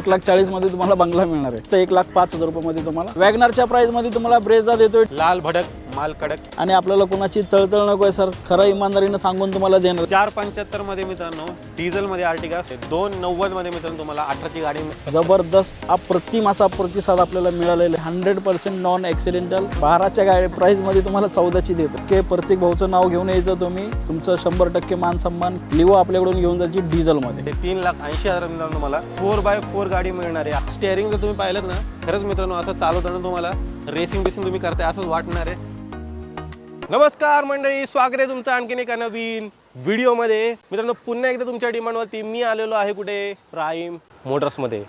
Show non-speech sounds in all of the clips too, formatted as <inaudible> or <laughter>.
एक लाख चाळीसमध्ये तुम्हाला बंगला मिळणार आहे. तर एक लाख पाच हजार रुपये मध्ये तुम्हाला. वॅगनारच्या प्राइसमध्ये तुम्हाला ब्रेझा देतोय. लाल भडक. माल कडक. आणि आपल्याला कोणाची तळतळ नको आहे सर. खरं इमानदारीनं सांगून तुम्हाला देणार. चार पंच्याहत्तरमध्ये मित्रांनो डिझेल मध्ये आर्टिका दोन नव्वदमध्ये मित्रांनो तुम्हाला अठराची गाडी. जबरदस्त अप्रतिम असा प्रतिसाद आपल्याला मिळालेला हंड्रेड पर्सेंट नॉन ॲक्सिडेंटल बाराच्या गाडी प्राईजमध्ये तुम्हाला चौदाची देतो. के प्रत्येक भाऊचं नाव घेऊन यायचं तुम्ही. तुमचं शंभर टक्के मान सन्मान लिओ आपल्याकडून घेऊन जायची डिझेलमध्ये. तीन लाख ऐंशी हजार मित्रांनो तुम्हाला फोर बाय फोर गाडी मिळणार आहे. स्टेअरिंग जर तुम्ही पाहिलं ना खरंच मित्रांनो असं चालवताना तुम्हाला रेसिंग बेसिंग तुम्ही करताय असंच वाटणार आहे. नमस्कार मंडळी स्वागत आहे तुमचं आणखीन एका नवीन व्हिडिओमध्ये. मित्रांनो पुन्हा एकदा तुमच्या डिमांडवरती मी आलेलो आहे कुठे? प्राईम मोटर्समध्ये.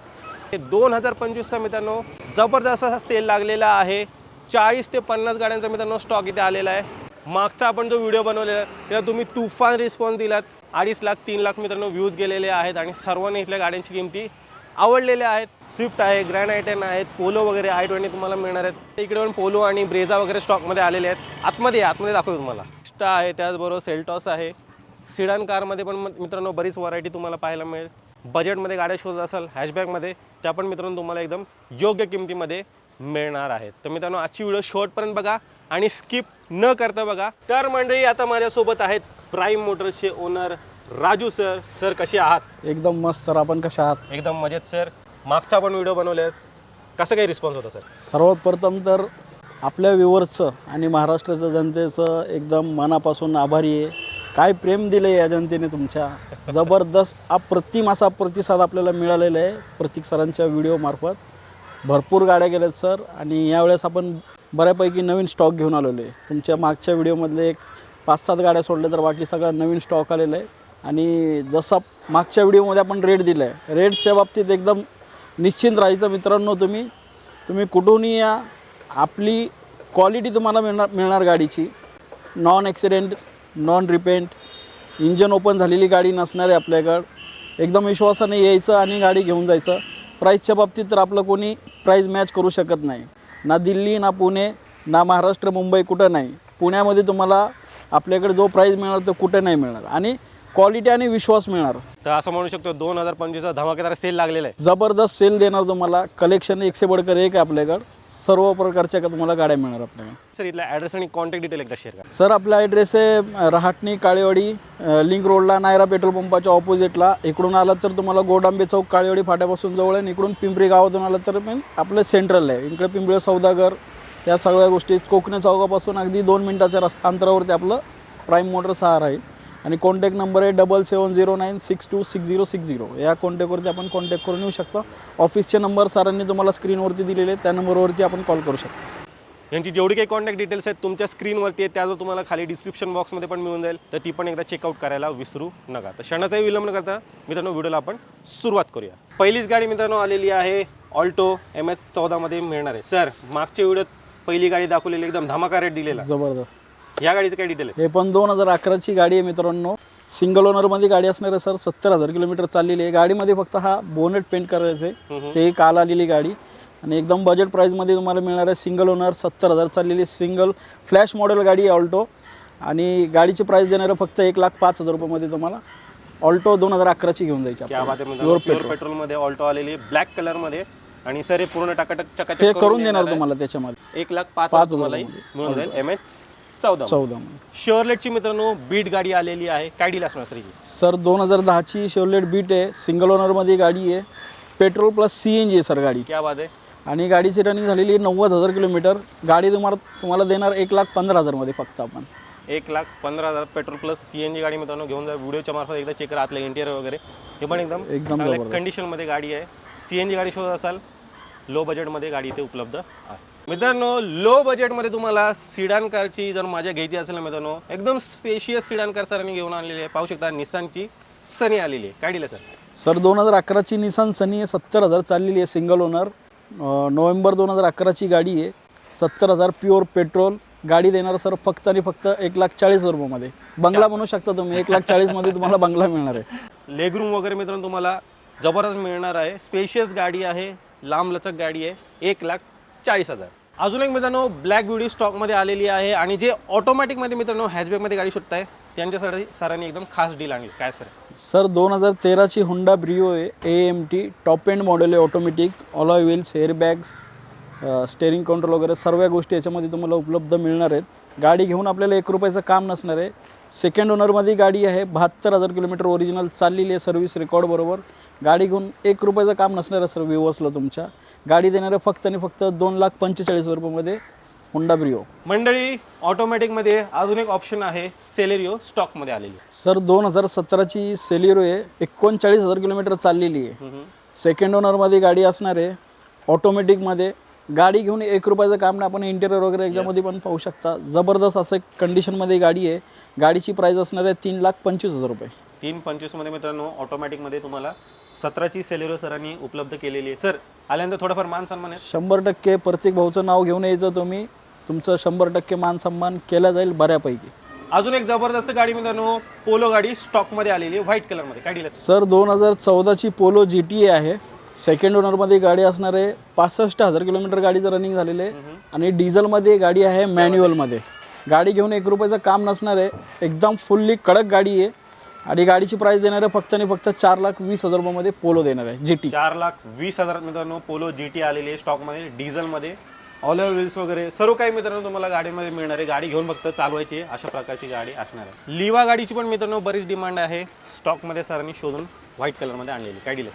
दोन हजार पंचवीसचा मित्रांनो जबरदस्त असा सेल लागलेला आहे. चाळीस ते पन्नास गाड्यांचा मित्रांनो स्टॉक इथे आलेला आहे. मागचा आपण जो व्हिडिओ बनवलेला आहे त्याला तुम्ही तुफान रिस्पॉन्स दिलात. अडीच लाख तीन लाख मित्रांनो व्ह्यूज गेलेले आहेत आणि सर्वांनी इथल्या गाड्यांची किमती आवडलेल्या आहेत. स्विफ्ट आहे ग्रँड आय टेन आहेत पोलो वगैरे आय ट्वेंटी तुम्हाला मिळणार आहेत. इकडे पण पोलो आणि ब्रेझा वगैरे स्टॉकमध्ये आलेले आहेत. आतमध्ये या, आतमध्ये दाखवतो तुम्हाला. स्टा आहे त्याचबरोबर सेल्टॉस आहे. सिडान कारमध्ये पण मित्रांनो बरीच व्हरायटी तुम्हाला पाहायला मिळेल. बजेटमध्ये गाड्या शोधत असाल हॅशबॅगमध्ये त्या पण मित्रांनो तुम्हाला एकदम योग्य किमतीमध्ये मिळणार आहेत. तर मित्रांनो आजची व्हिडिओ शॉर्टपर्यंत बघा आणि स्किप न करता बघा. तर मंडळी आता माझ्यासोबत आहेत प्राईम मोटर्सचे ओनर राजू सर सर कसे आहात? एकदम मस्त सर आपण कशा आहात? एकदम मजेत सर. मागचा पण व्हिडिओ बनवले कसं काही रिस्पॉन्स होता सर? सर्वात प्रथम तर आपल्या व्ह्युअर्सचं आणि महाराष्ट्राच्या जनतेचं एकदम मनापासून आभारी आहे. काय प्रेम दिलं या जनतेने तुमच्या? जबरदस्त अप्रतिम असा प्रतिसाद आपल्याला मिळालेला आहे प्रतीक सरांच्या व्हिडिओमार्फत भरपूर गाड्या गेल्यात सर. आणि यावेळेस आपण बऱ्यापैकी नवीन स्टॉक घेऊन आलेलो आहे. तुमच्या मागच्या व्हिडिओमधले एक पाच सात गाड्या सोडल्या तर बाकी सगळा नवीन स्टॉक आलेला आहे. आणि जसा मागच्या व्हिडिओमध्ये आपण रेट दिला आहे रेटच्या बाबतीत एकदम निश्चिंत राहायचं मित्रांनो तुम्ही. तुम्ही कुठूनही या आपली क्वालिटी तुम्हाला मिळणार मिळणार गाडीची. Non accident non repaint engine open झालेली गाडी नसणार आहे आपल्याकडं. एकदम विश्वासाने यायचं आणि गाडी घेऊन जायचं. प्राईजच्या बाबतीत तर आपलं कोणी प्राईज मॅच करू शकत नाही. ना दिल्ली ना पुणे ना महाराष्ट्र मुंबई कुठं नाही. पुण्यामध्ये तुम्हाला आपल्याकडे जो प्राईज मिळणार तो कुठे नाही मिळणार. आणि क्वालिटी आणि विश्वास मिळणार. तर असं म्हणू शकतो दोन हजार पंचवीसचा धमाकेदार सेल लागलेला आहे. जबरदस्त सेल देणार तुम्हाला. कलेक्शन एकशे बडकर एक आहे आपल्याकडं. सर्व प्रकारच्या का तुम्हाला गाड्या मिळणार आपल्याकडे. सर इथला ॲड्रेस आणि कॉन्टॅक्ट डिटेल एकदा शेअर करा. सर आपला ॲड्रेस आहे रहाटणी काळेवाडी अ, लिंक रोडला नायरा पेट्रोल पंपाच्या ऑपोजिटला इकडून आलात तर तुम्हाला गोडांबे चौक काळेवाडी फाट्यापासून जवळ आहे. आणि इकडून पिंपरी गावातून आलात तर पण आपलं सेंट्रल आहे. इकडे पिंपरी सौदागर या सगळ्या गोष्टी. कोकणे चौकापासून अगदी दोन मिनटाच्या रस्ता अंतरावरती आपलं प्राईम मोटर सहा राहील आणि कॉन्टॅक्ट नंबर आहे double seven zero nine six two six zero six zero या कॉन्टॅक्टवरती आपण कॉन्टॅक्ट करून येऊ शकतो. ऑफिसचे नंबर सरांनी तुम्हाला स्क्रीनवरती दिलेले त्या नंबरवरती आपण कॉल करू शकतो. यांची जेवढी काही कॉन्टॅक्ट डिटेल्स आहेत तुमच्या स्क्रीनवरती आहेत त्यावर तुम्हाला खाली डिस्क्रिप्शन बॉक्समध्ये पण मिळून जाईल. तर ती पण एकदा चेकआउट करायला विसरू नका. तर क्षणाचाही विलंब न करता मित्रांनो व्हिडिओला आपण सुरुवात करूया. पहिलीच गाडी मित्रांनो आलेली आहे ऑल्टो एम एच चौदामध्ये मिळणार आहे. सर मागच्या व्हिडिओत पहिली गाडी दाखवलेली एकदम धमाका रेट दिलेला. जबरदस्त. या गाडीचं काय डिटेल आहे? हे पण दोन हजार अकराची गाडी आहे मित्रांनो. सिंगल ओनरमध्ये गाडी असणार आहे सर. सत्तर हजार किलोमीटर चाललेली आहे. गाडीमध्ये फक्त हा बोनेट पेंट करायचं आहे. ते काल आलेली गाडी. आणि एकदम बजेट प्राईजमध्ये तुम्हाला मिळणार आहे सिंगल ओनर सत्तर हजार चाललेली सिंगल फ्लॅश मॉडेल गाडी आहे ऑल्टो आणि गाडीची प्राईस देणार फक्त एक लाख पाच हजार रुपयामध्ये तुम्हाला ऑल्टो दोन हजार अकराची घेऊन जायची प्युअर. पेट्रोलमध्ये ऑल्टो आलेली ब्लॅक कलरमध्ये आणि सर हे पूर्ण टाकाटक चकाचक करून देणार. तुम्हाला त्याच्यामध्ये. एक लाख पाच हजार तुम्हालाही मिळून जाईल. एम एच चौदा चौदामध्ये शेअरलेटची मित्रांनो बीट गाडी आलेली आहे. काय डील असणार सर ही? सर दोन हजार दहाची शेवलेट बीट आहे. सिंगल ओनरमध्ये गाडी आहे. Petrol plus C N G आहे सर गाडी. क्या बात आहे. आणि गाडीची रनिंग झालेली आहे नव्वद हजार किलोमीटर. गाडी तुम्हाला तुम्हाला देणार एक लाख पंधरा हजारमध्ये फक्त आपण. एक लाख पंधरा हजार petrol plus C N G गाडी मित्रांनो घेऊन जा. व्हिडिओच्या मार्फत एकदा चेक करा आतलं इंटिरियर वगैरे. हे पण एकदम एकदम चांगल्या जबरदस्त. कंडिशनमध्ये गाडी आहे. सी एन जी गाडी शोधत असाल लो बजेटमध्ये गाडी इथे उपलब्ध आहे. मित्रांनो लो बजेटमध्ये तुम्हाला सिडान कारची जर माझ्या घ्यायची असेल ना मित्रांनो एकदम स्पेशियस सिडान कार सरांनी घेऊन आणलेली आहे. पाहू शकता निसानची सनी आलेली आहे. काय दिलं सर? सर दोन हजार अकराची निसान सनी आहे सत्तर हजार चाललेली आहे सिंगल ओनर नोव्हेंबर दोन हजार अकराची गाडी आहे सत्तर हजार प्युअर पेट्रोल गाडी देणार सर फक्त आणि फक्त एक लाख चाळीस रुपयामध्ये बंगला म्हणू शकता तुम्ही एक लाख चाळीसमध्ये तुम्हाला बंगला मिळणार आहे. लेगरूम वगैरे मित्रांनो तुम्हाला जबरदस्त मिळणार आहे. स्पेशियस गाडी आहे लांब लचक गाडी आहे एक लाख चाळीस हजार. अजून एक मित्रांनो ब्लॅक ब्युटी स्टॉकमध्ये आलेली आहे आणि जे ऑटोमॅटिकमध्ये मित्रांनो हॅचबॅकमध्ये गाडी शोधताय त्यांच्यासाठी सरांनी एकदम खास डील आणली. काय सर? सर दोन हजार तेराची हुंडा ब्रिओ आहे A M T top end model आहे automatic alloy wheels airbags steering control वगैरे सर्व गोष्टी याच्यामध्ये तुम्हाला उपलब्ध मिळणार आहेत. गाडी घेऊन आपल्याला एक रुपयाचं काम नसणार आहे. सेकंड ओनरमध्ये गाडी आहे बहात्तर हजार किलोमीटर ओरिजिनल चाललेली आहे सर्व्हिस रेकॉर्ड बरोबर. गाडी घेऊन एक रुपयाचं काम नसणार आहे सर व्ह्युअर्सला तुमच्या. गाडी देणार फक्त आणि फक्त दोन लाख पंचेचाळीस हजार रुपयामध्ये हुंडा ब्रिओ मंडळी ऑटोमॅटिकमध्ये अजून एक ऑप्शन आहे सेलेरिओ स्टॉकमध्ये आलेली. सर दोन हजार सतराची सेलिरो आहे एकोणचाळीस हजार किलोमीटर चाललेली आहे. सेकंड ओनरमध्ये गाडी असणार आहे ऑटोमॅटिकमध्ये गाडी घेऊन एक रुपयाचं काम नाही. आपण इंटेरियर वगैरे याच्यामध्ये पण पाहू शकता. जबरदस्त असं कंडिशनमध्ये गाडी आहे. गाडीची प्राईस असणार आहे तीन लाख पंचवीस हजार रुपये. तीन पंचवीसमध्ये मित्रांनो ऑटोमॅटिकमध्ये तुम्हाला सतराची सेलेरो सरांनी उपलब्ध केलेली आहे. सर आल्यानंतर थोडंफार मान सन्मान आहे. शंभर टक्के प्रत्येक भाऊचं नाव घेऊन यायचं तुम्ही. तुमचं शंभर टक्के मान सन्मान केला जाईल बऱ्यापैकी. अजून एक जबरदस्त गाडी मित्रांनो पोलो गाडी स्टॉकमध्ये आलेली आहे व्हाईट कलरमध्ये काय डील सर दोन हजार चौदाची पोलो जी टी ए आहे. सेकंड ओनरमध्ये गाडी असणार आहे पासष्ट हजार किलोमीटर गाडीचं रनिंग झालेलं आहे. आणि डिझेलमध्ये गाडी आहे मॅन्युअलमध्ये गाडी घेऊन एक रुपयाचं काम नसणार आहे. एकदम फुल्ली कडक गाडी आहे. आणि गाडीची प्राईस देणार आहे फक्त आणि फक्त चार लाख वीस हजार रुपयामध्ये पोलो देणार आहे जी टी चार लाख वीस हजार मित्रांनो पोलो जी टी आलेली आहे स्टॉकमध्ये डिझेलमध्ये ऑल व्हील्स वगैरे सर्व काही मित्रांनो तुम्हाला गाडीमध्ये मिळणार आहे. गाडी घेऊन फक्त चालवायची आहे अशा प्रकारची गाडी असणार आहे. लिवा गाडीची पण मित्रांनो बरीच डिमांड आहे. स्टॉकमध्ये सरांनी शोधून व्हाईट कलरमध्ये आणलेली काय डील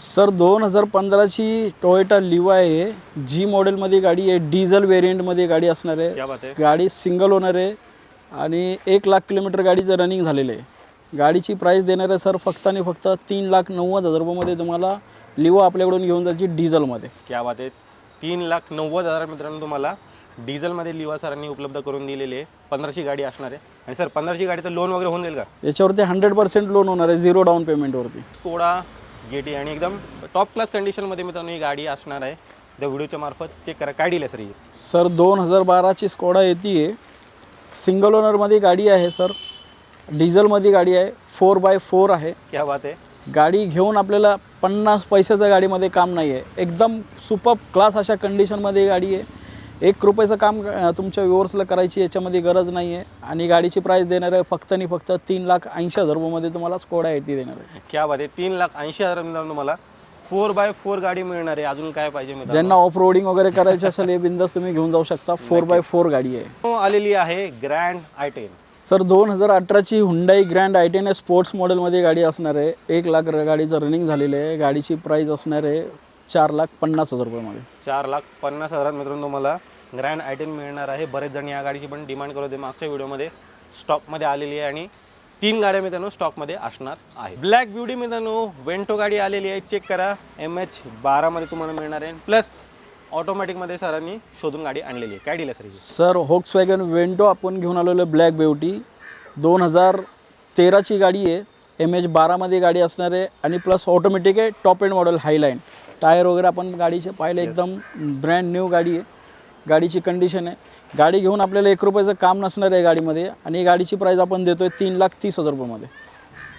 सर दोन हजार पंधराची टोयोटा लिवा आहे. जी मॉडेलमध्ये गाडी आहे डिझेल व्हेरियंटमध्ये गाडी असणार क्या बात आहे. गाडी सिंगल ओनर आहे आणि एक लाख किलोमीटर गाडीचं रनिंग झालेलं आहे. गाडीची प्राईस देणार आहे सर फक्त आणि फक्त तीन लाख नव्वद हजार रुपयामध्ये तुम्हाला लिवा आपल्याकडून घेऊन जायची डिझेलमध्ये. क्या बात आहे. तीन लाख नव्वद हजार मित्रांनो तुम्हाला डिझेलमध्ये लिवा सरांनी उपलब्ध करून दिलेली आहे. पंधराची गाडी असणार आहे. आणि सर पंधराची गाडी तर लोन वगैरे होऊन जाईल का? याच्यावरती हंड्रेड पर्सेंट लोन होणार आहे झिरो डाऊन पेमेंटवरती गेटी आणि एकदम टॉप क्लास कंडिशनमध्ये मित्रांनो ही गाडी असणार आहे. त्या व्हिडिओच्या मार्फत चेक करा. काय डील आहे सर ही? सर दोन हजार बाराची स्कोडा येते आहे सिंगल ओनरमध्ये गाडी आहे सर. डिझेलमध्ये गाडी आहे. फोर बाय फोर आहे. क्या बात आहे. गाडी घेऊन आपल्याला पन्नास पैशाच्या गाडीमध्ये काम नाही आहे एकदम सुपर क्लास अशा कंडिशनमध्ये गाडी आहे. एक रुपयाचं काम तुमच्या व्ह्युअर्सला करायची याच्यामध्ये गरज नाही आहे आणि गाडीची प्राईस देणार आहे फक्त आणि फक्त तीन लाख ऐंशी हजार रुपयामध्ये तुम्हाला स्कोडा एटी देणार आहे. क्या बात आहे. तीन लाख ऐंशी हजार तुम्हाला. फोर बाय फोर गाडी मिळणार आहे. अजून काय पाहिजे ज्यांना ऑफ रोडिंग वगैरे करायची असेल हे बिंदास तुम्ही घेऊन जाऊ शकता. फोर बाय फोर गाडी आहे. आलेली आहे ग्रँड आय टेन सर दोन हजार अठराची Hyundai Grand i ten sports मॉडेलमध्ये गाडी असणार आहे. एक लाख गाडीचं रनिंग झालेलं आहे. गाडीची प्राईस असणार आहे चार लाख पन्नास हजार रुपयामध्ये. चार लाख पन्नास हजारात मित्रांनो तुम्हाला ग्रँड आय टेन मिळणार आहे. बरेच जण या गाडीची पण डिमांड करत होते मागच्या व्हिडिओमध्ये स्टॉकमध्ये आलेली आहे आणि तीन गाड्या मित्रांनो स्टॉकमध्ये असणार आहे. ब्लॅक ब्युटी मित्रांनो वेंटो गाडी आलेली आहे. चेक करा. एम एच बारामध्ये तुम्हाला मिळणार आहे. प्लस ऑटोमॅटिकमध्ये सरांनी शोधून गाडी आणलेली आहे. काय deal sir? Sir Volkswagen Vento आपण घेऊन आलेलो ब्लॅक ब्युटी दोन हजार तेराची गाडी आहे. एम एच बारामध्ये गाडी असणार आहे. आणि प्लस ऑटोमॅटिक आहे. Top end model highline tyre वगैरे आपण गाडीचे पाहिले एकदम ब्रँड न्यू गाडी आहे. गाडीची कंडिशन आहे. गाडी घेऊन आपल्याला एक रुपयाचं काम नसणार आहे गाडीमध्ये आणि गाडीची प्राईस आपण देतो आहे तीन लाख तीस हजार रुपयामध्ये.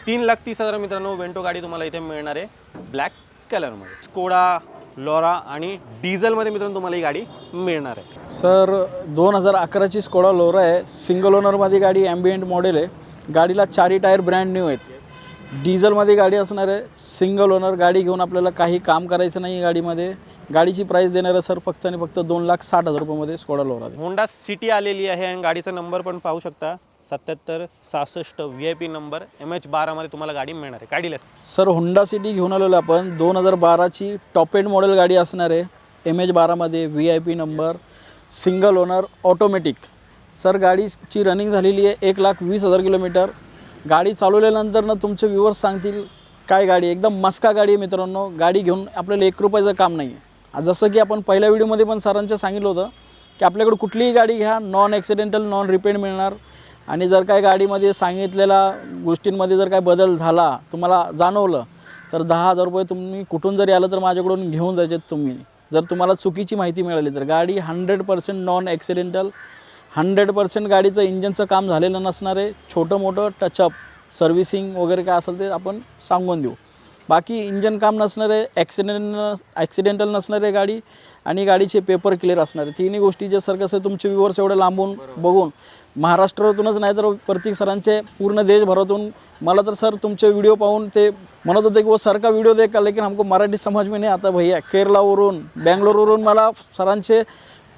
तीन लाख तीस हजार मित्रांनो वेंटो गाडी तुम्हाला इथे मिळणार आहे. ब्लॅक कलरमध्ये स्कोडा लोरा आणि डिझेलमध्ये मित्रांनो तुम्हाला ही गाडी मिळणार आहे. सर दोन हजार अकराची स्कोडा लोरा आहे. सिंगल ओनरमध्ये गाडी ॲम्बियंट मॉडेल आहे. गाडीला चारी टायर ब्रँड न्यू आहेत. डिझेलमध्ये गाडी असणार आहे. सिंगल ओनर गाडी घेऊन आपल्याला काही काम करायचं नाही गाडीमध्ये. गाडीची प्राईस देणार आहे सर फक्त आणि फक्त दोन लाख साठ हजार रुपयामध्ये स्कोडा लोरा आहे. होंडा सिटी आलेली आहे आणि गाडीचा नंबर पण पाहू शकता. सत्याहत्तर सहासष्ट V I P number M H बारामध्ये तुम्हाला गाडी मिळणार आहे. काय डील आहे सर होंडा सिटी घेऊन आलेलो आपण. दोन हजार बाराची टॉप एंड मॉडेल गाडी असणार आहे. एम एच बारामध्ये V I P number single owner automatic sir गाडीची रनिंग झालेली आहे एक लाख वीस हजार किलोमीटर. गाडी चालवल्यानंतर ना तुमचे व्ह्युअर्स सांगतील काय गाडी एकदम मस्का गाडी आहे मित्रांनो. गाडी घेऊन आपल्याला एक रुपयाचं काम नाही आहे जसं की आपण पहिल्या व्हिडिओमध्ये पण सरांचं सांगितलं होतं की आपल्याकडे कुठलीही गाडी घ्या नॉन ॲक्सिडेंटल नॉन रिपेंड मिळणार. आणि जर काय गाडीमध्ये सांगितलेल्या गोष्टींमध्ये जर काय बदल झाला तुम्हाला जाणवलं तर दहा हजार रुपये तुम्ही कुठून जरी आलं तर माझ्याकडून घेऊन जायचे तुम्ही. जर तुम्हाला चुकीची माहिती मिळाली तर गाडी hundred percent non accidental hundred percent गाडीचं इंजनचं काम झालेलं नसणार आहे. छोटं मोठं टचअप सर्व्हिसिंग वगैरे काय असेल ते आपण सांगून देऊ. बाकी इंजन काम नसणारे ॲक्सिडेंट ॲक्सिडेंटल नसणारे गाडी आणि गाडीचे पेपर क्लिअर असणारे तिन्ही गोष्टी जे सर कसं तुमचे व्ह्युअर्स एवढे लांबून बघून महाराष्ट्रातूनच नाही तर प्रत्येक सरांचे पूर्ण देशभरातून मला तर सर तुमचे व्हिडिओ पाहून ते म्हणत होते की वो सर का व्हिडिओ देखा लेकिन हमको मराठी समझ में नाही आता भैया. केरलावरून बँगलोरवरून मला सरांचे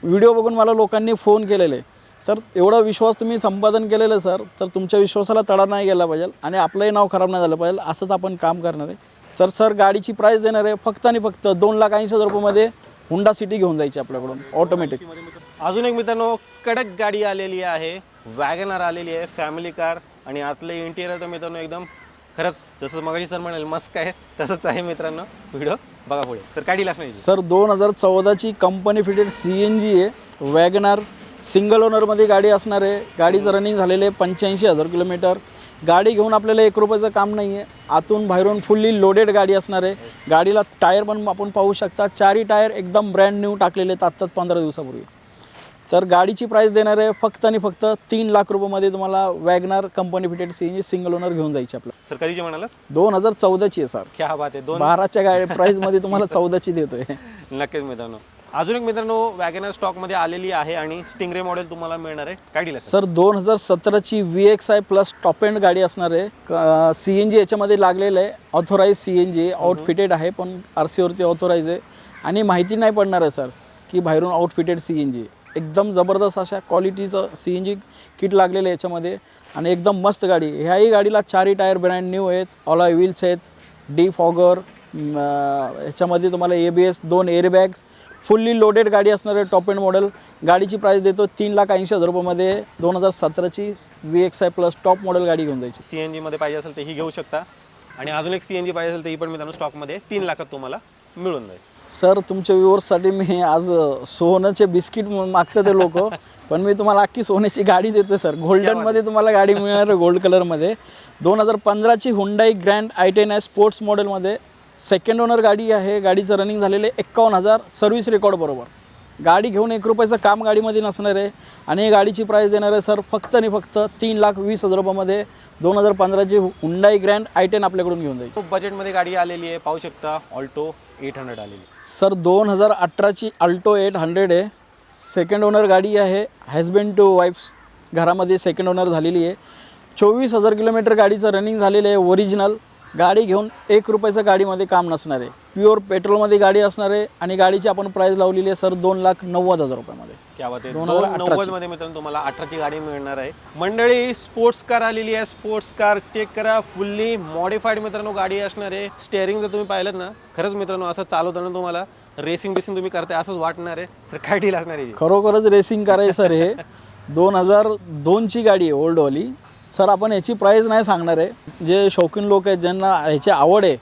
व्हिडिओ बघून मला लोकांनी फोन केलेले. तर एवढा विश्वास तुम्ही संपादन केलेलं सर. तर तुमच्या विश्वासाला तडा नाही गेला पाहिजे आणि आपलंही नाव खराब नाही झालं पाहिजे असंच आपण काम करणार आहे. तर सर गाडीची प्राईस देणार आहे फक्त आणि फक्त दोन लाख ऐंशी हजार रुपयामध्ये हुंडा सिटी घेऊन जायची आपल्याकडून ऑटोमॅटिक अजून एक मित्रांनो कडक गाडी आलेली आहे वॅगनर आलेली आहे फॅमिली कार आणि आतलं इंटिरियर तर मित्रांनो एकदम खरंच जसं मगाशी सर म्हणाल मस्त आहे तसंच आहे मित्रांनो. व्हिडिओ बघा पुढे. तर काय असणार याची? सर दोन हजार चौदाची company fitted C N G आहे वॅगनार सिंगल ओनरमध्ये गाडी असणार आहे. गाडीचं रनिंग झालेलं आहे पंच्याऐंशी हजार किलोमीटर. गाडी घेऊन आपल्याला एक रुपयाचं काम नाही आहे. आतून बाहेरून फुल्ली लोडेड गाडी असणार आहे. गाडीला टायर पण आपण पाहू शकता. चारही टायर एकदम ब्रँड न्यू टाकलेले आहेत आत्ताच पंधरा दिवसापूर्वी. तर गाडीची प्राईस देणार आहे फक्त आणि फक्त तीन लाख रुपयामध्ये तुम्हाला Wagon R company fitted C N G single owner घेऊन जायची आपल्याला सर कधीची म्हणाला दोन हजार चौदाची आहे सर क्या बात आहे. दोन बाराच्या गाडी प्राईसमध्ये तुम्हाला चौदाची देतोय. <laughs> नक्कीच मित्रांनो. अजून एक मित्रांनो वॅगनर स्टॉकमध्ये आलेली आहे आणि स्टिंगरे मॉडेल तुम्हाला मिळणार आहे. काय डील सर दोन हजार सतराची V X I plus top end गाडी असणार आहे. सी एन जी याच्यामध्ये लागलेलं आहे. Authorized C N G outfitted आहे पण आर सीवरती ऑथोराईज आहे. आणि माहिती नाही पडणार आहे सर की बाहेरून आउटफिटेड सी एन जी एकदम जबरदस्त अशा क्वालिटीचं सी एन जी किट लागलेलं आहे याच्यामध्ये. आणि एकदम मस्त गाडी. ह्याही गाडीला चारही टायर ब्रँड न्यू आहेत. ऑलॉय व्हील्स आहेत. डी फॉगर ह्याच्यामध्ये तुम्हाला ए बी एस दोन एअरबॅग्स फुल्ली लोडेड गाडी असणार आहे टॉप एंड मॉडेल गाडीची प्राईस देतो तीन लाख ऐंशी हजार रुपयामध्ये. दोन हजार सतराची V X I plus top model गाडी घेऊन जायची. सी एन जीमध्ये पाहिजे असेल तर ही घेऊ शकता. आणि अजून एक सी एन जी पाहिजे असेल तर ही पण मित्रांनो स्टॉकमध्ये तीन लाखात तुम्हाला मिळून जाईल. सर तुमच्या व्ह्युअर्ससाठी मी आज सोन्याचे बिस्किट मागते ते लोक. पण मी तुम्हाला अख्खी सोन्याची गाडी देतो सर. गोल्डनमध्ये तुम्हाला गाडी मिळणार आहे गोल्ड कलरमध्ये दोन हजार पंधराची हुंडाई ग्रँड आय टेन आहे स्पोर्ट्स मॉडेलमध्ये सेकंड ओनर गाडी आहे गाडीचं रनिंग झालेलं आहे एक्कावन्न हजार सर्व्हिस रेकॉर्ड बरोबर. गाडी घेऊन एक रुपयाचं काम गाडीमध्ये नसणार आहे आणि गाडीची प्राईस देणार आहे सर फक्त आणि फक्त तीन लाख वीस हजार रुपयामध्ये दोन हजार पंधराची हुंडाई ग्रँड आय टेन आपल्याकडून घेऊन जायची खूप बजेटमध्ये गाडी आलेली आहे पाहू शकता ऑल्टो एट हंड्रेड आलेली सर दोन हजार अठराची अल्टो एट हंड्रेड आहे. सेकंड ओनर गाडी आहे हॅजबेंड टू वाईफ घरामध्ये सेकंड ओनर झालेली आहे. चोवीस हजार किलोमीटर गाडीचं रनिंग झालेलं आहे ओरिजिनल गाडी घेऊन एक रुपयाचं गाडीमध्ये काम नसणार आहे. प्युअर पेट्रोलमध्ये गाडी असणार आहे आणि गाडीची आपण प्राईस लावलेली आहे सर दोन लाख नव्वद हजार रुपयामध्ये. क्या बात आहे. दोन हजार अठराची. नव्वदमध्ये मित्रांनो तुम्हाला अठराची गाडी मिळणार आहे. मंडळी स्पोर्ट्स कार आलेली आहे. स्पोर्ट्स कार चेक करा. फुल्ली मॉडिफाईड मित्रांनो गाडी असणार आहे. स्टेअरिंग जर तुम्ही पाहिलं ना खरंच मित्रांनो असं चालवताना तुम्हाला रेसिंग बेसिंग तुम्ही करताय असंच वाटणार आहे. सर काय डील असणार आहे? खरोखरच रेसिंग करायचं सर हे. दोन हजार दोनची गाडी आहे ओल्डवाली सर आपण याची प्राईस नाही सांगणार आहे. जे शौकीन लोक आहेत ज्यांना ह्याची आवड आहे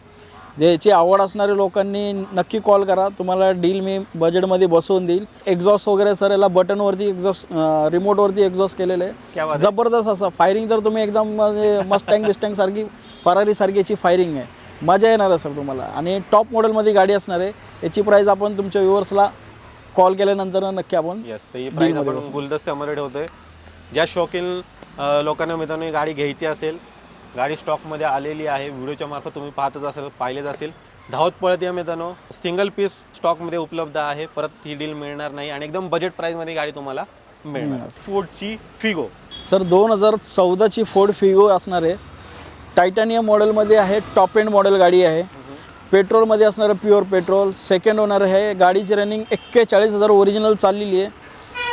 जे याची आवड असणारे लोकांनी नक्की कॉल करा. तुम्हाला डील मी बजेटमध्ये बसवून देईल. एक्झॉस्ट वगैरे सर याला बटनवरती एक्झॉस्ट रिमोटवरती एक्झॉस्ट केलेलं आहे. जबरदस्त असं फायरिंग तर तुम्ही एकदम म्हणजे मस्टँग बिस्टँग सारखी फरारी सारखी याची फायरिंग आहे. मजा येणार आहे सर तुम्हाला. आणि टॉप मॉडेलमध्ये गाडी असणार आहे. याची प्राईस आपण तुमच्या व्ह्युअर्सला कॉल केल्यानंतर नक्की आपण गुलदस्त्यामध्ये ठेवतोय. ज्या शौकीन लोकांना मित्रांनो ही गाडी घ्यायची असेल गाडी स्टॉकमध्ये आलेली आहे व्हिडिओच्या मार्फत तुम्ही पाहतच असेल पाहिलेच असेल. धावत पळत या मित्रांनो सिंगल पीस स्टॉकमध्ये उपलब्ध आहे परत ही डील मिळणार नाही आणि एकदम बजेट प्राईसमध्ये गाडी तुम्हाला मिळणार. फोर्डची फिगो सर दोन हजार चौदाची फोर्ड फिगो असणार आहे. टायटानियम मॉडेलमध्ये आहे टॉप एंड मॉडेल गाडी आहे. पेट्रोलमध्ये असणारं प्युअर पेट्रोल सेकंड ओनर आहे गाडीची रनिंग एक्केचाळीस हजार ओरिजिनल चाललेली आहे.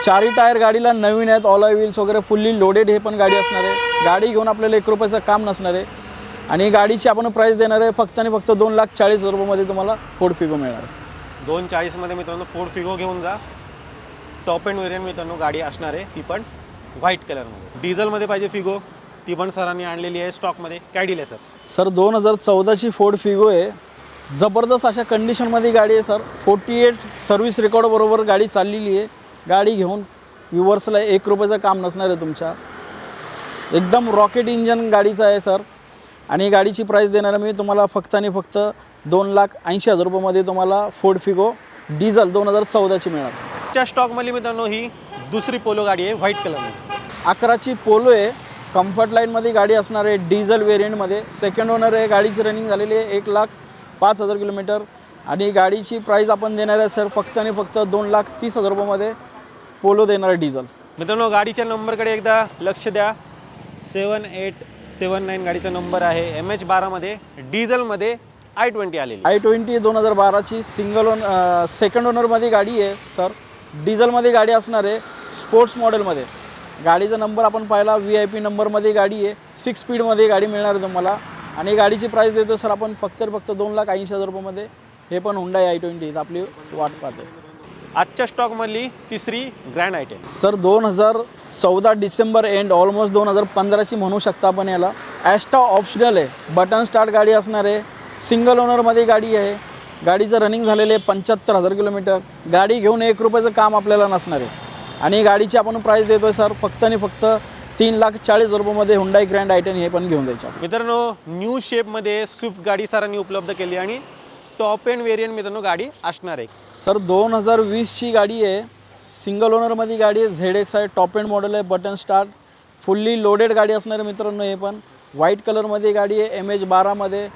चारही टायर गाडीला नवीन आहेत ऑल व्हील्स वगैरे फुल्ली लोडेड हे पण गाडी असणार आहे. गाडी घेऊन आपल्याला एक रुपयाचं काम नसणार आहे. आणि गाडीची आपण प्राईस देणार आहे फक्त आणि फक्त दोन लाख चाळीस हजार रुपयामध्ये तुम्हाला फोर्ड फिगो मिळणार आहे. दोन चाळीसमध्ये मित्रांनो फोर्ड फिगो घेऊन जा. टॉप एंड वेरियंट मित्रांनो गाडी असणार आहे ती पण व्हाईट कलरमध्ये डिझेलमध्ये पाहिजे फिगो ती पण सरांनी आणलेली आहे स्टॉकमध्ये काय डील आहे सर सर दोन हजार चौदाची फोर्ड फिगो आहे. जबरदस्त अशा कंडिशनमध्ये गाडी आहे sir forty eight service record बरोबर गाडी चाललेली आहे. गाडी घेऊन व्ह्युअर्सला एक रुपयाचं काम नसणार आहे तुमच्या. एकदम रॉकेट इंजन गाडीचं आहे सर. आणि गाडीची प्राईस देणार मी तुम्हाला फक्त आणि फक्त दोन लाख ऐंशी हजार रुपयामध्ये तुम्हाला फोर्ड फिगो डिझेल दोन हजार चौदाची मिळणार. च्या स्टॉकमधली मित्रांनो ही दुसरी पोलो गाडी आहे व्हाईट कलरमध्ये अकराची पोलो आहे. कम्फर्ट लाईनमध्ये गाडी असणार आहे डिझेल वेरियंटमध्ये सेकंड ओनर आहे गाडीची रनिंग झालेली आहे एक लाख पाच हजार किलोमीटर. आणि गाडीची प्राईस आपण देणार आहे सर फक्त आणि फक्त दोन लाख तीस हजार रुपयामध्ये. पोलो देणार आहे डिझल मित्रांनो गाडीच्या नंबरकडे एकदा लक्ष द्या. सेवन एट सेवन नाईन गाडीचा नंबर आहे. एम एच बारामध्ये डिझेलमध्ये आय ट्वेंटी आलेली. आय ट्वेंटी दोन हजार बाराची. सिंगल ओन सेकंड ओनरमध्ये गाडी आहे सर डिझेलमध्ये गाडी असणार आहे स्पोर्ट्स मॉडेलमध्ये गाडीचा नंबर आपण पाहिला व्ही आय पी नंबरमध्ये गाडी आहे. सिक्स स्पीडमध्ये गाडी मिळणार आहे तुम्हाला. आणि गाडीची प्राईस देतो सर आपण फक्त फक्त दोन लाख ऐंशी हजार रुपयामध्ये हे पण हुंडा आय ट्वेंटी आपली वाट पाहते आजच्या स्टॉकमधली तिसरी ग्रँड आयटेम सर दोन हजार चौदा डिसेंबर एंड ऑलमोस्ट दोन हजार पंधराची म्हणू शकता आपण याला. ॲस्टा ऑप्शनल आहे. बटन स्टार्ट गाडी असणार आहे. सिंगल ओनरमध्ये गाडी आहे. गाडीचं रनिंग झालेलं आहे पंच्याहत्तर हजार किलोमीटर. गाडी घेऊन एक रुपयाचं काम आपल्याला नसणार आहे. आणि गाडीची आपण प्राईस देतो आहे सर फक्त आणि फक्त तीन लाख चाळीस हजार रुपयामध्ये हुंडाई ग्रँड आयटन हे पण घेऊन जायचं. मित्रांनो न्यू शेपमध्ये स्विफ्ट गाडी सरांनी उपलब्ध केली आणि टॉप एंड व्हेरियंट मित्रांनो गाडी असणार आहे. सर दोन हजार वीसची गाडी आहे. सिंगल ओनरमध्ये गाडी आहे. झेड एक्स आहे टॉप एंड मॉडेल आहे बटन स्टार्ट फुल्ली लोडेड गाडी असणार आहे मित्रांनो हे पण. व्हाईट कलरमध्ये गाडी आहे एम एच बारामध्ये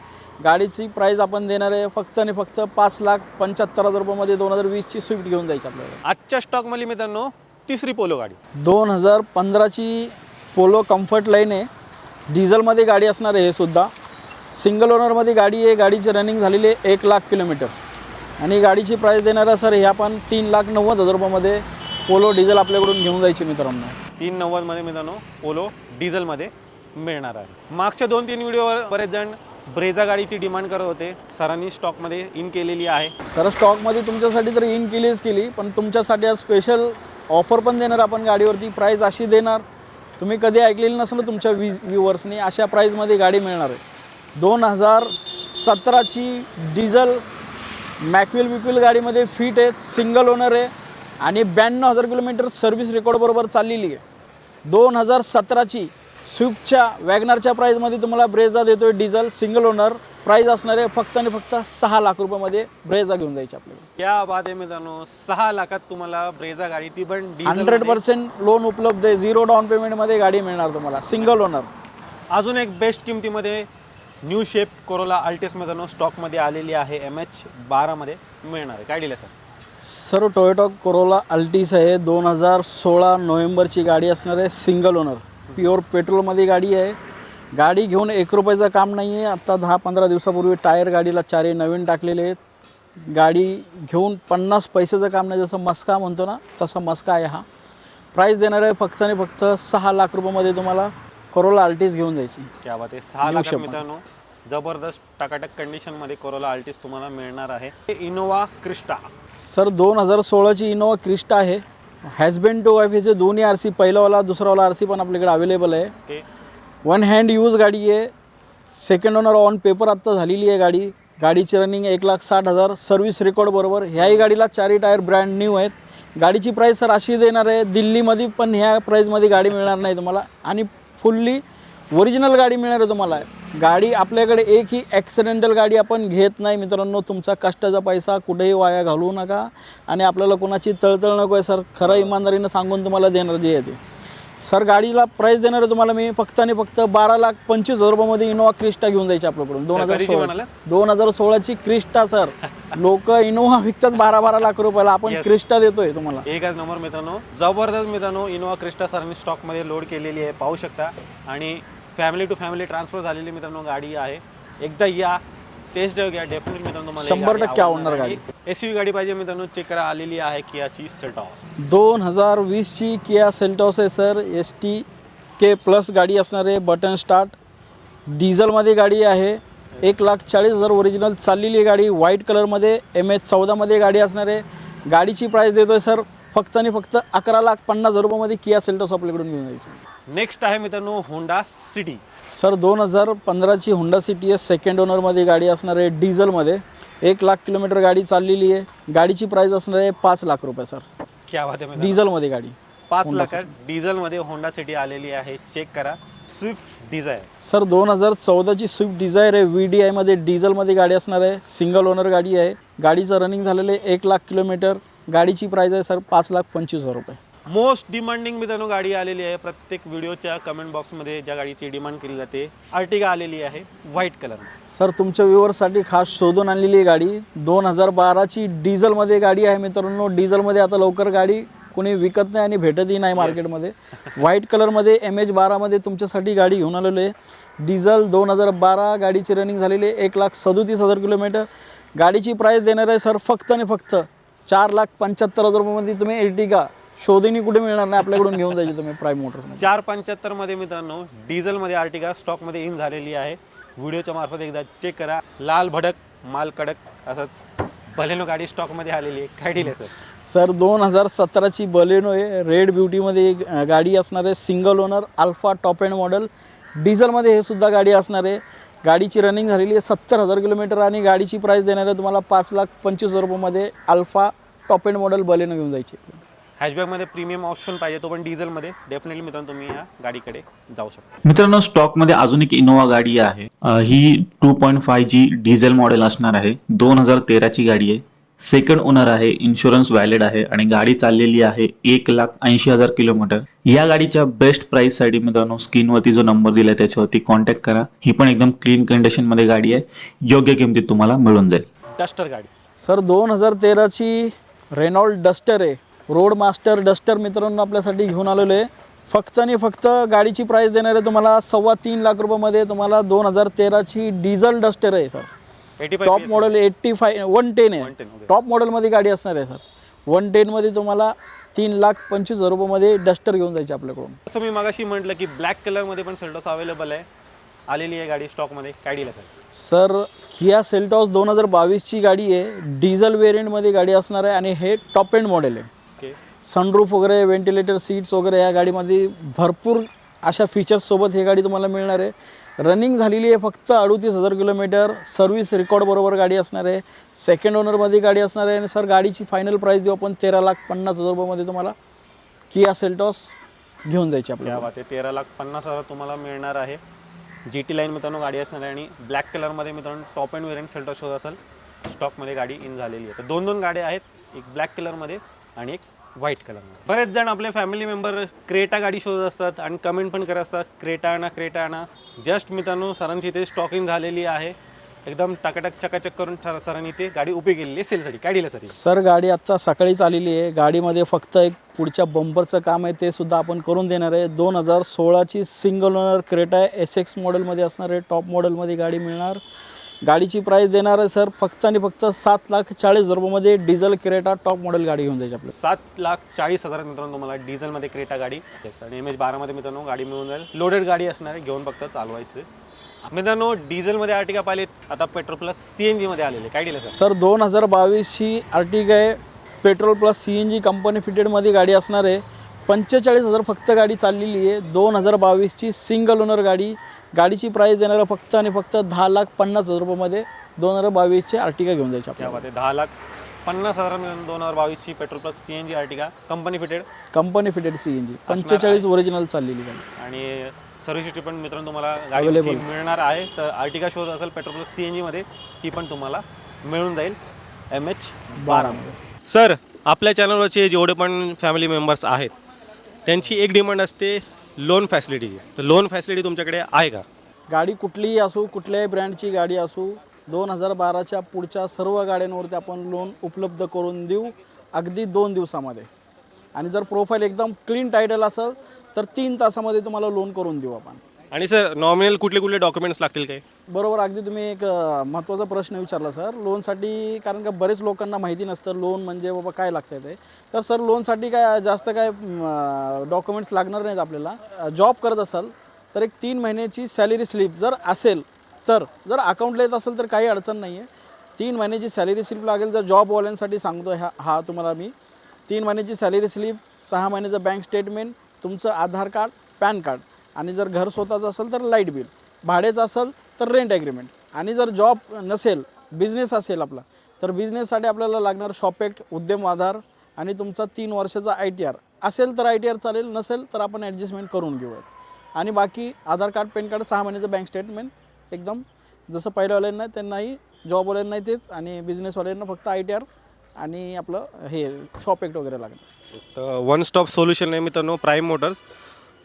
गाडीची प्राईस आपण देणार आहे फक्त आणि फक्त पाच लाख पंच्याहत्तर हजार रुपयामध्ये दोन हजार वीसची स्विफ्ट घेऊन जायची आपल्याला आजच्या स्टॉकमधली मित्रांनो तिसरी पोलो गाडी. दोन हजार पंधराची पोलो कम्फर्ट लाईन आहे. डिझेलमध्ये गाडी असणार आहे हे सुद्धा. सिंगल ओनरमध्ये गाडी आहे गाडीची रनिंग झालेली आहे एक लाख किलोमीटर. आणि गाडीची प्राईस देणार आहे सर हे आपण तीन लाख नव्वद हजार रुपयामध्ये पोलो डिझेल आपल्याकडून घेऊन जायची मित्रांनो. तीन नव्वदमध्ये मित्रांनो पोलो डिझेलमध्ये मिळणार आहे. मागच्या दोन तीन व्हिडिओवर बरेच जण ब्रेझा गाडीची डिमांड करत होते. सरांनी स्टॉकमध्ये इन केलेली आहे. सर स्टॉकमध्ये तुमच्यासाठी तर इन केलीच केली पण तुमच्यासाठी आज स्पेशल ऑफर पण देणार आपण गाडीवरती प्राईस अशी देणार. तुम्ही कधी ऐकलेली नसेल तुमच्या वी व्ह्युअर्सनी अशा प्राईजमध्ये गाडी मिळणार आहे. दोन हजार सतराची डिझल मॅक्विल विक्विल गाडीमध्ये फिट आहे सिंगल ओनर आहे आणि ब्याण्णव हजार किलोमीटर सर्व्हिस रेकॉर्डबरोबर चाललेली आहे. दोन हजार सतराची स्विफ्टच्या वॅगनरच्या प्राईजमध्ये तुम्हाला ब्रेझा देतो आहे डिझल सिंगल ओनर. प्राईज असणार आहे फक्त आणि फक्त सहा लाख रुपयामध्ये ब्रेझा घेऊन जायची आपल्याला. त्या बाद आहे मित्रांनो सहा लाखात तुम्हाला ब्रेझा गाडी ती पण हंड्रेड पर्सेंट लोन उपलब्ध आहे. झिरो डाऊन पेमेंटमध्ये गाडी मिळणार तुम्हाला सिंगल ओनर. अजून एक बेस्ट किमतीमध्ये न्यू शेप कोरोला अल्टेस मित्रांनो स्टॉकमध्ये आलेली आहे. एम एच बारामध्ये मिळणार आहे. काय दिलं sir sir Toyota Corolla Altis आहे. दोन हजार सोळा नोव्हेंबरची गाडी असणार आहे. सिंगल ओनर प्युअर पेट्रोलमध्ये गाडी आहे. गाडी घेऊन एक रुपयाचं काम नाही आहे. आत्ता दहा पंधरा दिवसापूर्वी टायर गाडीला चारही नवीन टाकलेले आहेत. गाडी घेऊन पन्नास पैशाचं काम नाही. जसं मस्का म्हणतो ना तसा मस्का आहे हा. प्राईस देणार आहे फक्त आणि फक्त सहा लाख रुपयामध्ये तुम्हाला. कोरोला अल्टिस घेऊन जायची. क्या बात आहे. सहा लाखात मित्रांनो जबरदस्त टाकाटक कंडिशनमध्ये कोरोला अल्टिस तुम्हाला मिळणार आहे. इनोवा क्रिस्टा सर दोन हजार सोळाची इनोवा क्रिस्टा आहे. हॅजबेंड टू वाईफ जे दोन्ही आर सी पहिलावाला दुसरावाला आर सी पण आपल्याकडे अवेलेबल आहे. ते वन हँड यूज गाडी आहे. सेकंड ओनर ऑन पेपर आत्ता झालेली आहे गाडी. गाडीची रनिंग एक लाख साठ हजार. सर्व्हिस रेकॉर्ड बरोबर. ह्याही गाडीला चारही टायर ब्रँड न्यू आहेत. गाडीची प्राईस सर अशी देणार आहे. दिल्लीमध्ये पण ह्या प्राईजमध्ये गाडी मिळणार नाही तुम्हाला. आणि फुल्ली ओरिजिनल गाडी मिळणार आहे तुम्हाला. गाडी आपल्याकडे एक ही ॲक्सिडेंटल गाडी आपण घेत नाही. मित्रांनो तुमचा कष्टाचा पैसा कुठेही वाया घालवू नका. आणि आपल्याला कोणाची तळतळ नको आहे सर. खरं इमानदारीनं सांगून तुम्हाला देणार जे आहे ते. सर गाडीला प्राईस देणार आहे तुम्हाला मी फक्त आणि फक्त बारा लाख पंचवीस हजार रुपयामध्ये इनोवा क्रिस्टा घेऊन जायची आपल्याकडून. दोन हजार सोळा? दोन हजार सोळाची क्रिस्टा सर. <laughs> लोक इनोवा विकतात बारा बारा लाख रुपयाला. आपण. क्रिस्टा देतोय तुम्हाला. एकच नंबर मित्रांनो जबरदस्त मित्रांनो इनोवा क्रिस्टा सरांनी स्टॉकमध्ये लोड केलेली आहे पाहू शकता. आणि फॅमिली टू फॅमिली ट्रान्सफर झालेली मित्रांनो गाडी आहे. एकदा या. टेस्ट ड्राईव्ह घ्या डेफिनेट मित्रांनो मला शंभर टक्के आवडणार गाडी. एस यू गाडी पाहिजे मित्रांनो चेक करा आलेली आहे कियाची सेटॉस दोन हजार वीसची किया सेल्टॉस आहे sir S T K plus गाडी असणार आहे बटन स्टार्ट डिझेलमध्ये गाडी आहे. एक लाख चाळीस हजार ओरिजिनल चाललेली आहे गाडी. व्हाईट कलरमध्ये एम एच चौदामध्ये गाडी असणार आहे. गाडीची प्राईस देतो आहे सर फक्त आणि फक्त अकरा लाख पन्नास हजार रुपयामध्ये किया सेल्टॉस आपल्याकडून घेऊन जायची. नेक्स्ट आहे मित्रांनो होंडा सिटी सर दोन हजार पंधराची हुंडा सिटी एस सेकंड ओनरमध्ये गाडी असणार आहे डिझेलमध्ये. एक लाख किलोमीटर गाडी चाललेली आहे. गाडीची प्राईस असणार आहे पाच लाख रुपये सर. क्या बात आहे डिझेलमध्ये गाडी. पाच लाखात डिझेलमध्ये होंडा सिटी आलेली आहे. चेक करा. स्विफ्ट डिझायर सर दोन हजार चौदाची स्विफ्ट डिझायर आहे. व्ही डी आयमध्ये डिझेलमध्ये गाडी असणार आहे. सिंगल ओनर गाडी आहे. गाडीचं रनिंग झालेलं आहे एक लाख किलोमीटर. गाडीची प्राईस आहे सर पाच लाख पंचवीस हजार रुपये. मोस्ट डिमांडिंग मित्रांनो गाडी आलेली आहे. प्रत्येक व्हिडिओच्या कमेंट बॉक्समध्ये ज्या गाडीची डिमांड केली जाते आर्टिगा आलेली आहे व्हाईट कलर सर तुमच्या व्ह्युअरसाठी खास शोधून आणलेली आहे गाडी. दोन हजार बाराची डिझेलमध्ये गाडी आहे मित्रांनो. डिझेलमध्ये आता लवकर गाडी कोणी विकत नाही आणि भेटतही नाही मार्केटमध्ये. व्हाईट कलरमध्ये एम एच बारामध्ये तुमच्यासाठी गाडी घेऊन आलेलो आहे. डिझेल दोन हजार बारा गाडीची रनिंग झालेली आहे. एक लाख सदोतीस हजार किलोमीटर. गाडीची प्राईस देणार आहे सर फक्त आणि फक्त चार लाख पंच्याहत्तर हजार रुपयामध्ये तुम्ही एर्टिगा शोधीनी कुठे मिळणार नाही आपल्याकडून घेऊन जायची तुम्ही प्राईम मोटर्समध्ये चार पंच्याहत्तरमध्ये मित्रांनो डिझेलमध्ये आर्टिगा स्टॉकमध्ये इन झालेली आहे. व्हिडिओच्या मार्फत एकदा चेक करा. लाल भडक माल कडक असंच बलेनो गाडी स्टॉकमध्ये आलेली आहे. काय डील आहे सर सर दोन हजार सतराची बलेनो आहे. रेड ब्युटीमध्ये एक गाडी असणार आहे. Single owner Alpha top end model डिझेलमध्ये हे सुद्धा गाडी असणार आहे. गाडीची रनिंग झालेली आहे सत्तर हजार किलोमीटर आणि गाडीची प्राईस देणार आहे तुम्हाला पाच लाख पंचवीस हजार रुपयामध्ये Alpha top end model Baleno घेऊन जायची. हॅशबॅगमध्ये प्रीमियम ऑप्शन पाहिजे तो पण डिझेलमध्ये. डेफिनेटली मित्रांनो तुम्ही या गाडीकडे जाऊ शकता. मित्रांनो स्टॉकमध्ये अजून एक इनोवा गाडी आहे. ही two point five G diesel model असणार आहे. दोन हजार तेराची गाडी आहे. सेकंड ओनर आहे इन्शुरन्स व्हॅलिड आहे आणि गाडी चाललेली आहे एक लाख ऐंशी हजार किलोमीटर. या गाडीच्या बेस्ट प्राइससाठी मित्रांनो स्क्रीनवरती जो नंबर दिलाय त्याच्यावरती कॉन्टॅक्ट करा. ही पण एकदम क्लीन कंडिशनमध्ये गाडी आहे. योग्य किमतीत तुम्हाला मिळून जाईल. डस्टर गाडी. सर दोन हजार तेराची रेनॉल्ड डस्टर आहे. रोड मास्टर डस्टर मित्रांनो आपल्यासाठी घेऊन आलेलो आहे. फक्त आणि फक्त गाडीची प्राईस देणार आहे तुम्हाला सव्वा तीन लाख रुपयामध्ये तुम्हाला दोन हजार तेराची डिझेल डस्टर आहे sir top model eighty five one ten आहे. 110, okay. टॉप मॉडेलमध्ये गाडी असणार आहे सर वन टेनमध्ये तुम्हाला तीन लाख पंचवीस हजार रुपयामध्ये डस्टर घेऊन जायची आपल्याकडून. असं मी मागाशी म्हटलं की ब्लॅक कलरमध्ये पण सेल्टॉस अवेलेबल आहे. आलेली आहे गाडी स्टॉकमध्ये काय डील आहे सर किया सेल्टॉस दोन हजार बावीसची गाडी आहे. डिझेल वेरियंटमध्ये गाडी असणार आहे आणि हे टॉप एंड मॉडेल आहे. सनरूफ वगैरे व्हेंटिलेटर सीट्स वगैरे या गाडीमध्ये भरपूर अशा फीचर्ससोबत ही गाडी तुम्हाला मिळणार आहे. रनिंग झालेली आहे फक्त अडतीस हजार किलोमीटर. सर्व्हिस रेकॉर्डबरोबर गाडी असणार आहे. सेकंड ओनरमध्ये गाडी असणार आहे. आणि सर गाडीची फायनल प्राईस देऊ आपण तेरा लाख पन्नास हजार रुपयामध्ये तुम्हाला किया सेल्टॉस घेऊन जायची त्या आपल्याला बात तेरा लाख पन्नास हजार तुम्हाला मिळणार आहे. जी टी लाईन मित्रांनो गाडी असणार आहे आणि ब्लॅक कलरमध्ये मित्रांनो टॉप अँड वेरियंट सेल्टॉस शोध असेल स्टॉकमध्ये गाडी इन झालेली आहे. तर दोन दोन गाड्या आहेत. एक ब्लॅक कलरमध्ये आणि एक व्हाईट कलरमध्ये बरेच जण आपले फॅमिली मेंबर क्रेटा गाडी शोधत असतात आणि कमेंट पण करत असतात क्रेटा आणा क्रेटा आणा. जस्ट मित्रांनो सरांची इथे स्टॉकिंग झालेली आहे. एकदम टाकाटक चकाचक करून ठर- सरांनी ते गाडी उभी केलेली आहे सेलसाठी काय दिलं सर? सर गाडी आत्ता सकाळीच आलेली आहे. गाडीमध्ये फक्त एक पुढच्या बंपरचं काम आहे ते सुद्धा आपण करून देणार आहे. दोन हजार सोळाची सिंगल ओनर क्रेटा आहे एस एक्स मॉडेलमध्ये असणार आहे. टॉप मॉडेलमध्ये गाडी मिळणार. गाडीची प्राईस देणार आहे सर फक्त आणि फक्त सात लाख चाळीस हजार रुपयामध्ये डिझेल क्रेटा टॉप मॉडेल गाडी घेऊन जायची आपल्याला. सात लाख चाळीस हजार मित्रांनो तुम्हाला डिझेलमध्ये क्रेटा गाडी. येस आणि एम एच बारामध्ये मित्रांनो गाडी मिळून जाईल. लोडेड गाडी असणार आहे घेऊन फक्त चालवायचं. मित्रांनो डिझेलमध्ये आर्टिका पाहिलेत आता पेट्रोल प्लस सी एन जीमध्ये आलेले काय सर सर दोन हजार बावीसची आर्टिका आहे. Petrol plus C N G company फिटेडमध्ये गाडी असणार आहे. पंचेचाळीस हजार फक्त गाडी चाललेली आहे. दोन हजार बावीसची सिंगल ओनर गाडी. गाडीची प्राईस देणार फक्त आणि फक्त दहा लाख पन्नास हजार रुपयामध्ये दोन हजार बावीसची आर्टिका घेऊन जायची आहे दहा लाख पन्नास हजार मिळून दोन हजार बावीसची petrol plus C N G Ertiga company fitted company fitted C N G पंचेचाळीस ओरिजिनल चाललेली गाडी. आणि सर्व्हिस पण मित्रांनो तुम्हाला गाडी Available. मिळणार आहे तर आर्टिका शोध असेल पेट्रोल प्लस सी एन जीमध्ये ती पण तुम्हाला मिळून जाईल. एम एच बारामध्ये. सर आपल्या चॅनलवरचे जेवढे पण फॅमिली मेंबर्स आहेत त्यांची एक डिमांड असते लोन फॅसिलिटीची. तर लोन फॅसिलिटी तुमच्याकडे आहे का? गाडी कुठलीही असो कुठल्याही ब्रँडची गाडी असो दोन हजार बाराच्या पुढच्या सर्व गाड्यांवरती आपण लोन उपलब्ध करून देऊ अगदी दोन दिवसामध्ये. आणि जर प्रोफाईल एकदम क्लीन टायटल असेल तर तीन तासामध्ये तुम्हाला लोन करून देऊ आपण. आणि सर नॉमिनल कुठले कुठले डॉक्युमेंट्स लागतील काही? बरोबर अगदी तुम्ही एक महत्त्वाचा प्रश्न विचारला सर. लोनसाठी कारण का बरेच लोकांना माहिती नसतं लोन म्हणजे बाबा काय लागतं ते. तर सर लोनसाठी काय जास्त काय डॉक्युमेंट्स लागणार नाहीत आपल्याला. जॉब करत असाल तर एक तीन महिन्याची सॅलरी स्लिप जर असेल तर जर अकाउंटला येत असेल तर काही अडचण नाही आहे तीन महिन्याची सॅलरी स्लिप लागेल जर जॉबवाल्यांसाठी सांगतो ह्या हा तुम्हाला मी. तीन महिन्याची सॅलरी स्लिप सहा महिन्याचं बँक स्टेटमेंट तुमचं आधार कार्ड पॅन कार्ड आणि जर घर स्वतःचं असेल तर लाइट बिल. भाडेचं असेल तर रेंट ॲग्रीमेंट आणि जर जॉब नसेल बिझनेस असेल आपला तर बिझनेससाठी आपल्याला लागणार शॉप ॲक्ट उद्यम आधार आणि तुमचा तीन वर्षाचा आय टी आर असेल तर आय टी आर चालेल नसेल तर आपण ॲडजस्टमेंट करून घेऊयात. आणि बाकी आधार कार्ड पॅन कार्ड सहा महिन्याचं बँक स्टेटमेंट एकदम. जसं पहिल्यावाल्यांना त्यांनाही जॉबवाल्यांनाही तेच आणि बिझनेसवाल्यांना फक्त आय टी आर आणि आपलं हे शॉप एक्ट वगैरे लागणार. तर वन स्टॉप सोल्युशन आहे मित्रांनो प्राईम मोटर्स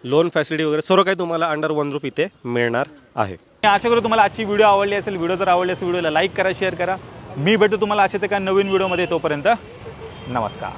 लोन फॅसिलिटी वगैरे सर्व काही तुम्हाला अंडर वन रूप इथे मिळणार आहे. मी आशा करू तुम्हाला आजची व्हिडिओ आवडली असेल व्हिडिओ जर आवडली असेल व्हिडिओला लाईक करा शेअर करा. मी भेटतो तुम्हाला असे एका नवीन व्हिडिओमध्ये तोपर्यंत. नमस्कार.